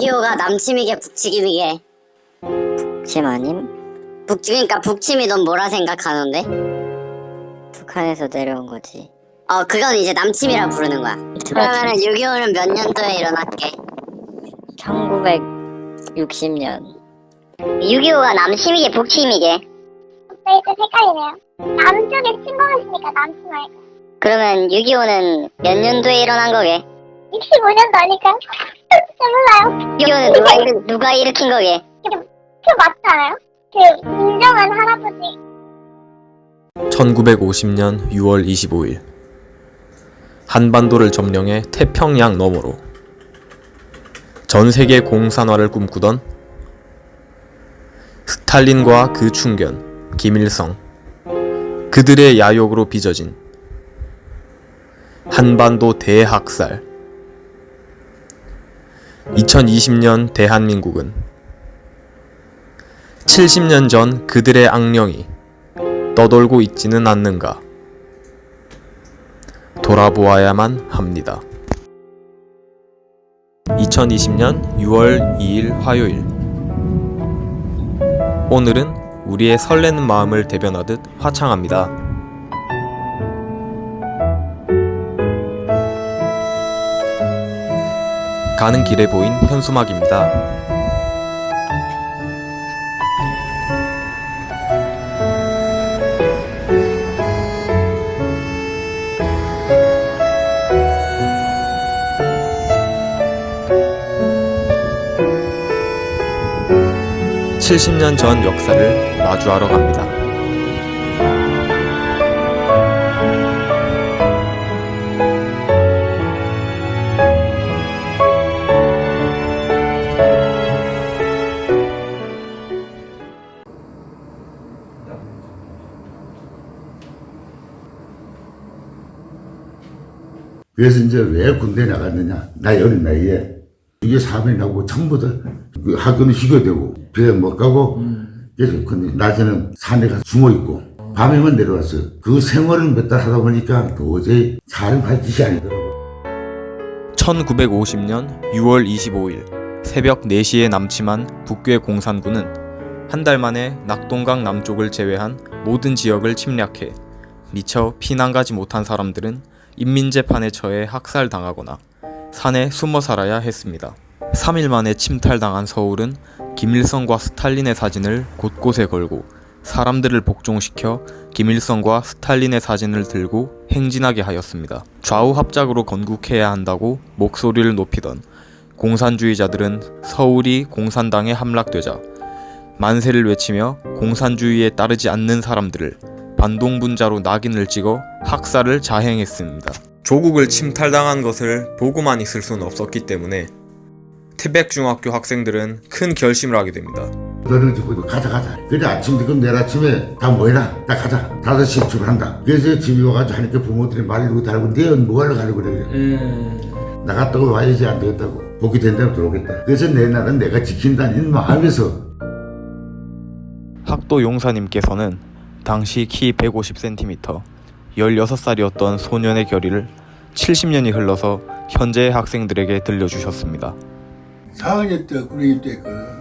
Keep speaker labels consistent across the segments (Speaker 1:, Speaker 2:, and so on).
Speaker 1: 6.25가 남침이게 북침이게
Speaker 2: 침 아님?
Speaker 1: 북침 그러니까 북침이 넌 뭐라 생각하는데?
Speaker 2: 북한에서 내려온 거지.
Speaker 1: 어 그건 이제 남침이라 부르는 거야 그러면은 6.25는 몇 년도에 일어났게?
Speaker 2: 1960년.
Speaker 1: 6.25가 남침이게 북침이게
Speaker 3: 네, 좀 헷갈리네요. 남쪽에 침범했으니까 남침할
Speaker 1: 그러면 6.25는 몇 년도에 일어난 거게?
Speaker 3: 65년도 아닐까요? 잘 몰라요.
Speaker 1: 6.25는 누가, 일, 누가 일으킨 거게?
Speaker 3: 그 맞잖아요? 그 인정한 할아버지
Speaker 4: 1950년 6월 25일 한반도를 점령해 태평양 너머로 전 세계 공산화를 꿈꾸던 스탈린과 그 충견 김일성 그들의 야욕으로 빚어진 한반도 대학살 2020년 대한민국은 70년 전 그들의 악령이 떠돌고 있지는 않는가? 돌아보아야만 합니다. 2020년 6월 2일 화요일. 오늘은 우리의 설레는 마음을 대변하듯 화창합니다. 가는 길에 보인 현수막입니다. 70년 전 역사를 마주하러 갑니다.
Speaker 5: 그래서 이제 왜 군대 나갔느냐? 나 어린 나이에. 이게 사업이 나고 전부 다그 학교는 휴교되고 비에 못 가고 그래서 근데 낮에는 산에 가서 숨어 있고 밤에만 내려왔어요. 그 생활을 몇 달 하다 보니까 도저히 사람 할 짓이 아니더라고.
Speaker 4: 1950년 6월 25일 새벽 4시에 남침한 북괴 공산군은 한 달 만에 낙동강 남쪽을 제외한 모든 지역을 침략해 미처 피난 가지 못한 사람들은 인민재판에 처해 학살당하거나 산에 숨어 살아야 했습니다. 3일 만에 침탈당한 서울은 김일성과 스탈린의 사진을 곳곳에 걸고 사람들을 복종시켜 김일성과 스탈린의 사진을 들고 행진하게 하였습니다. 좌우 합작으로 건국해야 한다고 목소리를 높이던 공산주의자들은 서울이 공산당에 함락되자 만세를 외치며 공산주의에 따르지 않는 사람들을 반동분자로 낙인을 찍어 학살을 자행했습니다. 조국을 침탈당한 것을 보고만 있을 수는 없었기 때문에 태백 중학교 학생들은 큰 결심을 하게 됩니다.
Speaker 5: 너는 듣고 가자 가자. 그래 아침 지금 내일 아침에 다 모여라. 다 가자. 다섯 시에 출발한다. 그래서 집에 와가지고 하니까 부모들이 말이 이러고 달고 내는 뭐하러 가려고 그래. 나갔다고 와야지 안 되겠다고. 복귀 된다면 들어오겠다. 그래서 내 나라는 내가 지킨다는 마음에서
Speaker 4: 학도 용사님께서는 당시 키 150cm, 16살이었던 소년의 결의를 70년이 흘러서 현재의 학생들에게 들려주셨습니다.
Speaker 6: 4학년 때 군인 때 그.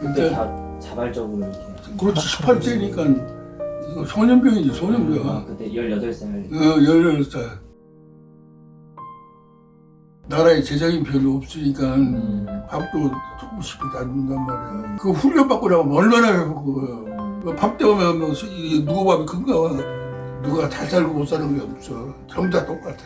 Speaker 6: 그때
Speaker 7: 다 자발적으로 이렇게.
Speaker 6: 그렇지 18세니까 소년병이지
Speaker 7: 아,
Speaker 6: 소년병.
Speaker 7: 그때 18살.
Speaker 6: 어 18살. 나라에 제작인 별로 없으니까
Speaker 7: 음.
Speaker 6: 밥도 조금씩 안 준단 말이야. 그 훈련 받고 나면 얼마나 해보고 밥 때우면 뭐 수- 이게 누구 밥이 큰가 누가 잘 살고 못 사는 게 없어. 전부 다 똑같아.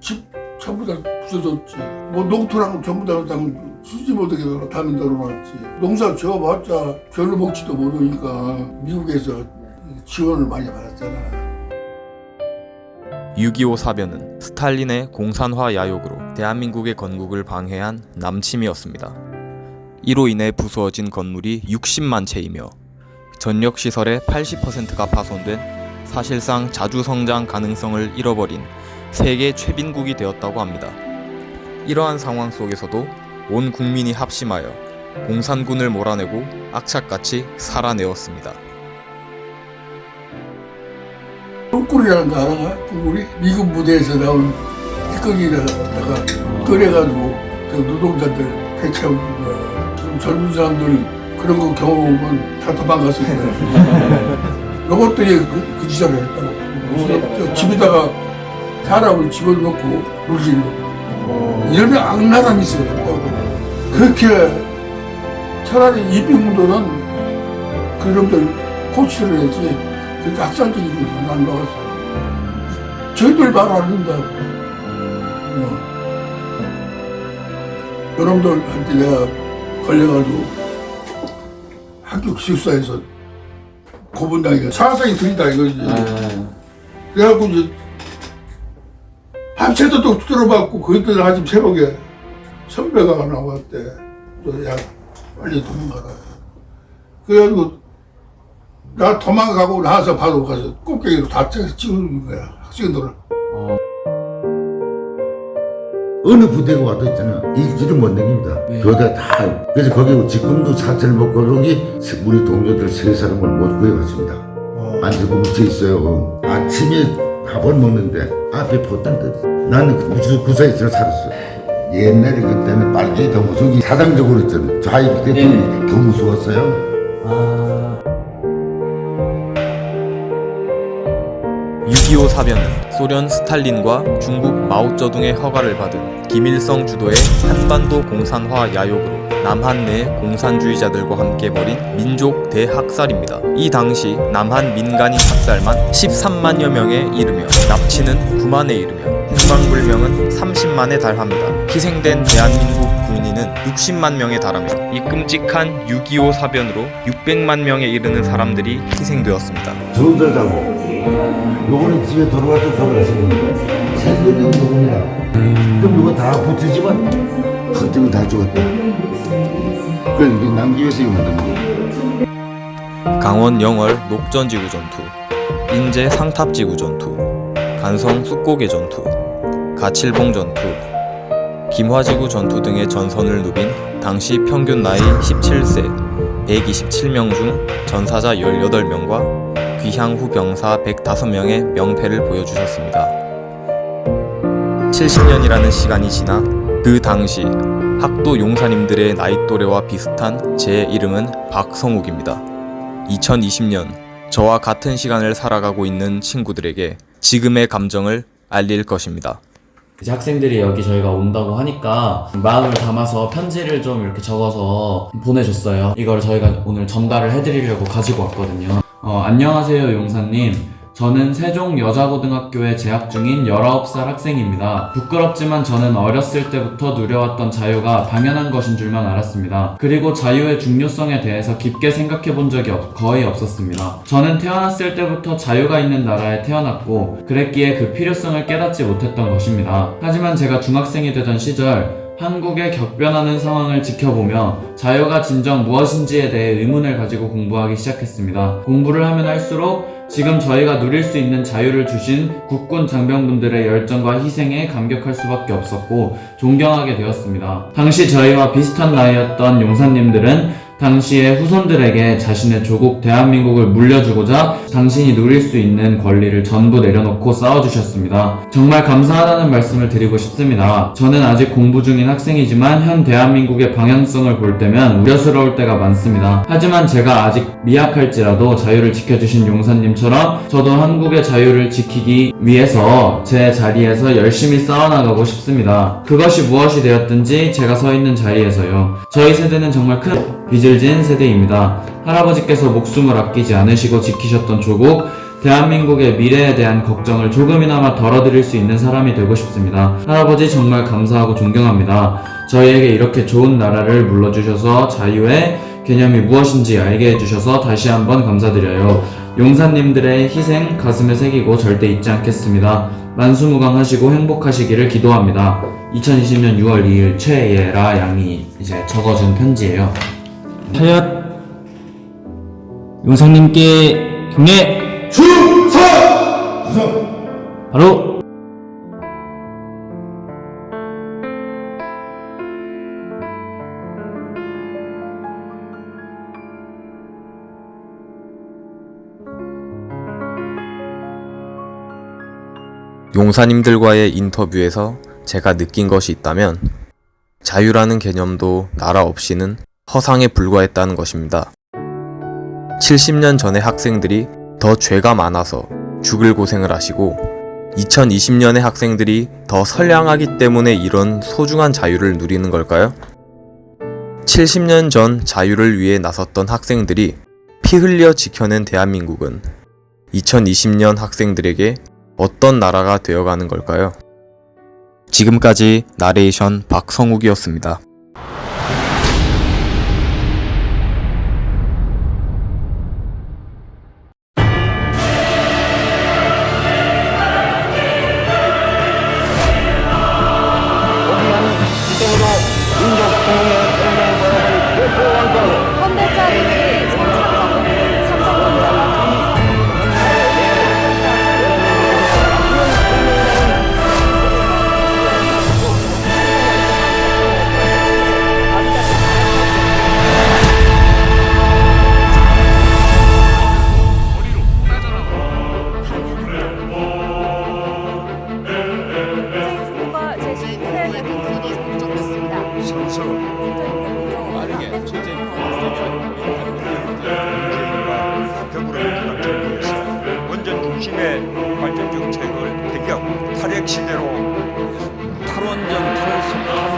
Speaker 6: 집 전부 다 부서졌지. 뭐 농토랑 전부 다 당- 수지 못하게 다는 데로 놨지. 농사 지어봤자 별로 먹지도 못하니까 미국에서 지원을 많이 받았잖아.
Speaker 4: 6.25 사변은 스탈린의 공산화 야욕으로 대한민국의 건국을 방해한 남침이었습니다. 이로 인해 부수어진 건물이 60만 채이며 전력 시설의 80%가 파손된 사실상 자주 성장 가능성을 잃어버린 세계 최빈국이 되었다고 합니다. 이러한 상황 속에서도 온 국민이 합심하여 공산군을 몰아내고 악착같이 살아내었습니다.
Speaker 6: 꿀꿀이라는 거 알아? 꿀꿀이? 미군 부대에서 나온 찌꺼기에다가 끓여가지고 저 노동자들. 지금 젊은 사람들 그런 거 경험하면 다 도망갔을 거야. 로봇들이 그, 그 짓을 했다고. 그래서 저 집에다가 사람을 집어넣고 물질로 이러면 악랄한 짓을 했다고. 그렇게 차라리 이병도는 그놈들 코치를 해야지 그렇게 학살적인 것은 안 나왔어. 저희들 말안 한다고. 어. 여러분들한테 내가 걸려가지고 학교 기숙사에서 고분당이가 사상이 들이다 이거지. 그래갖고 이제 밤새도 또 두드려봤고 그것들 아침 새벽에 선배가 나왔대. 야 빨리 도망가라. 그래가지고 나 도망가고 나서 바로 가서 꼭대기로 다 찍- 찍은 거야 학생들을.
Speaker 5: 어느 부대가 와도 있잖아 일지를 못 내깁니다. 교대 다 그래서 거기 지금도 사찰 못 거기 우리 동료들 세 사람을 못 구해왔습니다. 앉아서 묻혀 있어요. 아침에 밥을 먹는데 앞에 포탄 뜯어 나는 구사에서 살았어 옛날에 그때는 빨갱이 더 무서운 게 사상적으로 있잖아 좌익 대통령이 더 무서웠어요
Speaker 4: 6.25 사변은 소련 스탈린과 중국 마오쩌둥의 허가를 받은 김일성 주도의 한반도 공산화 야욕으로 남한 내 공산주의자들과 함께 벌인 민족 대학살입니다. 이 당시 남한 민간인 학살만 13만여 명에 이르며 납치는 9만에 이르며 행방불명은 30만에 달합니다. 희생된 대한민국 군인은 60만 명에 달하며 이 끔찍한 6.25 사변으로 600만 명에 이르는 사람들이 희생되었습니다.
Speaker 5: 저들 자고 요거는 집에 돌아가서 돌아가시는 거야 생존이 누구냐 그럼 누가 다 붙이지만 그때는 다 죽었다. 그래서 이게 남기 위해서 이거 만든 거야.
Speaker 4: 강원 영월 녹전지구 전투, 인제 상탑지구 전투, 간성 쑥고개 전투, 가칠봉 전투, 김화지구 전투 등의 전선을 누빈 당시 평균 나이 17세, 127명 중 전사자 18명과 귀향 후 병사 105명의 명패를 보여주셨습니다. 70년이라는 시간이 지나 그 당시 학도 용사님들의 나이 또래와 비슷한 제 이름은 박성욱입니다. 2020년 저와 같은 시간을 살아가고 있는 친구들에게 지금의 감정을 알릴 것입니다.
Speaker 8: 이제 학생들이 여기 저희가 온다고 하니까 마음을 담아서 편지를 좀 이렇게 적어서 보내줬어요. 이걸 저희가 오늘 전달을 해드리려고 가지고 왔거든요. 어, 안녕하세요, 용사님. 저는 세종 여자고등학교에 재학 중인 19살 학생입니다. 부끄럽지만 저는 어렸을 때부터 누려왔던 자유가 당연한 것인 줄만 알았습니다. 그리고 자유의 중요성에 대해서 깊게 생각해 본 적이 없- 거의 없었습니다. 저는 태어났을 때부터 자유가 있는 나라에 태어났고, 그랬기에 그 필요성을 깨닫지 못했던 것입니다. 하지만 제가 중학생이 되던 시절, 한국의 격변하는 상황을 지켜보며 자유가 진정 무엇인지에 대해 의문을 가지고 공부하기 시작했습니다. 공부를 하면 할수록 지금 저희가 누릴 수 있는 자유를 주신 국군 장병분들의 열정과 희생에 감격할 수밖에 없었고 존경하게 되었습니다. 당시 저희와 비슷한 나이였던 용사님들은 당시의 후손들에게 자신의 조국 대한민국을 물려주고자 당신이 누릴 수 있는 권리를 전부 내려놓고 싸워주셨습니다. 정말 감사하다는 말씀을 드리고 싶습니다. 저는 아직 공부 중인 학생이지만 현 대한민국의 방향성을 볼 때면 우려스러울 때가 많습니다. 하지만 제가 아직 미약할지라도 자유를 지켜주신 용사님처럼 저도 한국의 자유를 지키기 위해서 제 자리에서 열심히 싸워나가고 싶습니다. 그것이 무엇이 되었든지 제가 서 있는 자리에서요. 저희 세대는 정말 큰 빚을 진 세대입니다. 할아버지께서 목숨을 아끼지 않으시고 지키셨던 조국, 대한민국의 미래에 대한 걱정을 조금이나마 덜어드릴 수 있는 사람이 되고 싶습니다. 할아버지 정말 감사하고 존경합니다. 저희에게 이렇게 좋은 나라를 물러주셔서 자유의 개념이 무엇인지 알게 해주셔서 다시 한번 감사드려요. 용사님들의 희생 가슴에 새기고 절대 잊지 않겠습니다. 만수무강하시고 행복하시기를 기도합니다. 2020년 6월 2일 최예라 양이 이제 적어준 편지예요.
Speaker 9: 하얏. 용상님께 경례.
Speaker 5: 충성!
Speaker 9: 바로
Speaker 4: 용사님들과의 인터뷰에서 제가 느낀 것이 있다면 자유라는 개념도 나라 없이는 허상에 불과했다는 것입니다. 70년 전의 학생들이 더 죄가 많아서 죽을 고생을 하시고 2020년의 학생들이 더 선량하기 때문에 이런 소중한 자유를 누리는 걸까요? 70년 전 자유를 위해 나섰던 학생들이 피 흘려 지켜낸 대한민국은 2020년 학생들에게 어떤 나라가 되어가는 걸까요? 지금까지 나레이션 박성욱이었습니다.
Speaker 10: 선정됐습니다.
Speaker 11: 더불어민주당 정부에서 원전 중심의 발전 정책을 배경 탈핵 시대로
Speaker 9: 탈원전 탈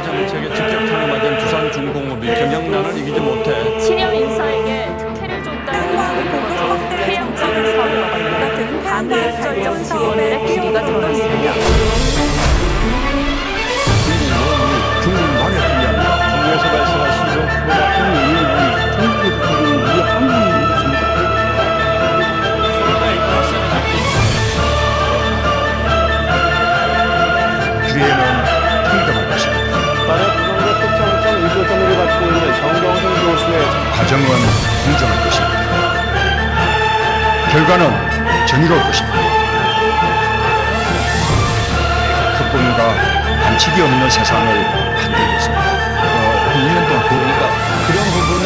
Speaker 9: 정책에 직접 참여하던 두산 중공업이 경영난을 이기지 못해
Speaker 10: 친형 인사에게 특혜를 줬다는 의혹으로 해양적인 사고가 발生반대적인 직원의 비리가 드러났습니다.
Speaker 11: 과정은 공정할 것입니다. 결과는 정의로울 것입니다. 특권과 반칙이 없는 세상을 만들겠습니다. 어, 2년 동안 그러니까 그런 부분은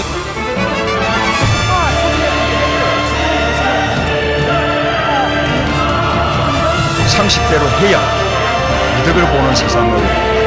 Speaker 11: 상식대로 해야 이득을 보는 세상을